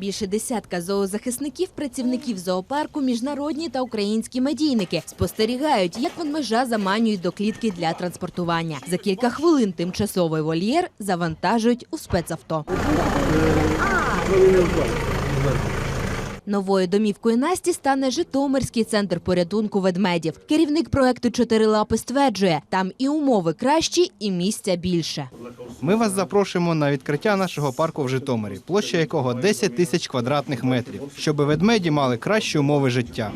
Більше десятка зоозахисників, працівників зоопарку, міжнародні та українські медійники спостерігають, як ведмежа заманюють до клітки для транспортування. За кілька хвилин тимчасовий вольєр завантажують у спецавто. Новою домівкою Насті стане Житомирський центр порятунку ведмедів. Керівник проекту «Чотирилапи» стверджує, там і умови кращі, і місця більше. Ми вас запрошуємо на відкриття нашого парку в Житомирі, площа якого 10 тисяч квадратних метрів, щоб ведмеді мали кращі умови життя.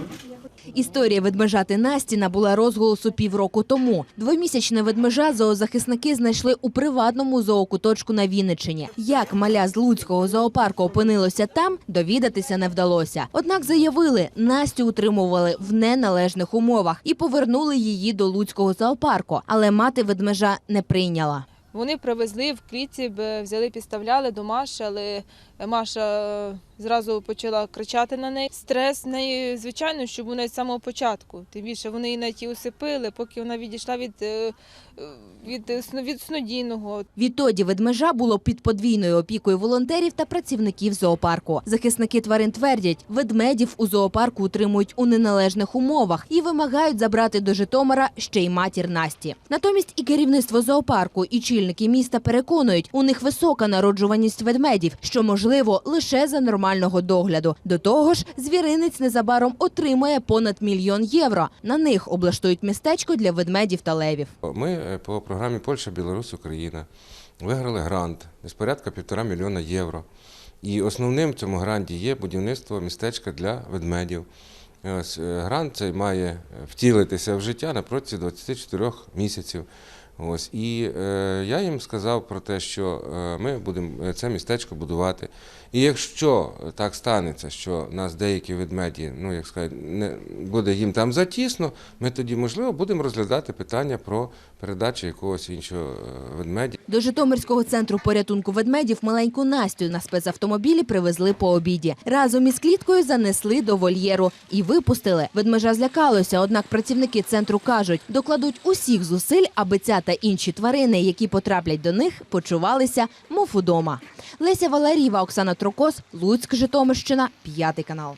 Історія ведмежати Насті набула розголосу півроку тому. Двомісячне ведмежа зоозахисники знайшли у приватному зоокуточку на Вінниччині. Як маля з Луцького зоопарку опинилося там, довідатися не вдалося. Однак заявили, Настю утримували в неналежних умовах і повернули її до Луцького зоопарку. Але мати ведмежа не прийняла. Вони привезли в клітці, взяли, підставляли до Маші, але Маша зразу почала кричати на неї. Стрес в неї, звичайно, що був навіть з самого початку. Тим більше вони її навіть і усипили, поки вона відійшла від, е, е, від, від снодійного. Відтоді ведмежа було під подвійною опікою волонтерів та працівників зоопарку. Захисники тварин твердять, ведмедів у зоопарку утримують у неналежних умовах і вимагають забрати до Житомира ще й матір Насті. Натомість і керівництво зоопарку, і чільники міста переконують, у них висока народжуваність ведмедів, що можливо лише за нормального догляду. До того ж, звіринець незабаром отримає понад мільйон євро. На них облаштують містечко для ведмедів та левів. Ми е, по програмі Польща, Білорусь, Україна виграли грант десь порядка півтора мільйона євро. І основним в цьому гранті є будівництво містечка для ведмедів. Ось, е, грант цей має е, втілитися в життя на протязі 24 місяців. Ось, і е, я їм сказав про те, що е, ми будемо це містечко будувати. І якщо так станеться, що нас деякі ведмеді, ну як сказати, не буде їм там затісно, ми тоді можливо будемо розглядати питання про передачу якогось іншого ведмеді. ведмедя. До Житомирського центру порятунку ведмедів маленьку Настю на спецавтомобілі привезли по обіді. Разом із кліткою занесли до вольєру і випустили. Ведмежа злякалося, однак працівники центру кажуть, докладуть усіх зусиль, аби ця та інші тварини, які потраплять до них, почувалися мов удома. Леся Валерієва, Оксана Трокос, Луцьк, Житомирщина, п'ятий канал.